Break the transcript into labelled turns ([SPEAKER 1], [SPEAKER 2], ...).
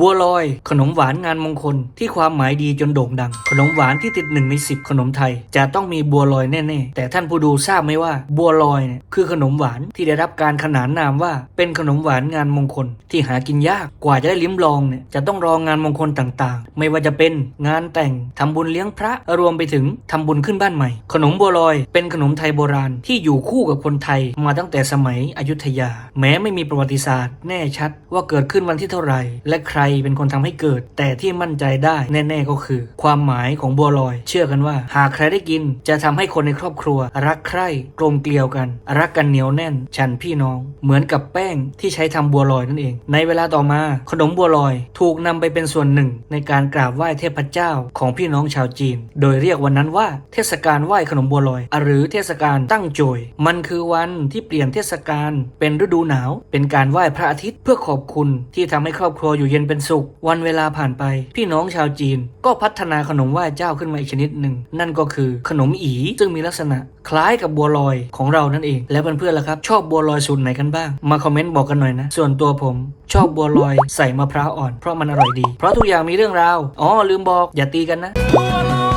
[SPEAKER 1] บัวลอย ขนมหวานงานมงคล ที่ความหมายดีจนโด่งดัง ขนมหวานที่ติดหนึ่งในสิบขนมไทย จะต้องมีบัวลอยแน่ๆ แต่ท่านผู้ดูทราบไหมว่า บัวลอยเนี่ยคือขนมหวานที่ได้รับการขนานนามว่า เป็นขนมหวานงานมงคล ที่หากินยากกว่าจะได้ลิ้มลองเนี่ยจะต้องรองงานมงคลต่างๆ ไม่ว่าจะเป็นงานแต่งทำบุญเลี้ยงพระรวมไปถึงทำบุญขึ้นบ้านใหม่ ขนมบัวลอย เป็นขนมไทยโบราณที่อยู่คู่กับคนไทยมาตั้งแต่สมัยอยุธยา แม้ไม่มีประวัติศาสตร์ แน่ชัดว่าเกิดขึ้นวันที่เท่าไหร่และใครเป็นคนทำให้เกิด แต่ที่มั่นใจได้แน่ๆก็คือ ความหมายของบัวลอย เชื่อกันว่า หากใครได้กินจะทำให้คนในครอบครัว รักใคร่กลมเกลียวกัน รักกันเหนียวแน่น ฉันพี่น้อง เหมือนกับแป้งที่ใช้ทำบัวลอยนั่นเอง ในเวลาต่อมา ขนมบัวลอย ถูกนำไปเป็นส่วนหนึ่ง ในการกราบไหว้เทพเจ้าของพี่น้องชาวจีน โดยเรียกวันนั้นว่า เทศกาลไหว้ขนมบัวลอย หรือเทศกาลตั้งโจย มันคือวันที่เปลี่ยนเทศกาลเป็นฤดูหนาว เป็นการไหว้พระอาทิตย์เพื่อขอบคุณที่ทำให้ครอบครัวอยู่เย็นเป็นสุข วันเวลาผ่านไป พี่น้องชาวจีน ก็พัฒนาขนมไหว้เจ้าขึ้นมาอีกชนิดหนึ่ง นั่นก็คือขนมอีซึ่งมีลักษณะคล้ายกับบัวลอยของเรานั่นเอง แล้วเพื่อนๆล่ะครับ ชอบบัวลอยสูตรไหนกันบ้าง มาคอมเมนต์บอกกันหน่อยนะ ส่วนตัวผม ชอบบัวลอยใส่มะพร้าวอ่อนเพราะมันอร่อยดี เพราะทุกอย่างมีเรื่องราว อ๋อลืมบอกอย่าตีกันนะ
[SPEAKER 2] บัวล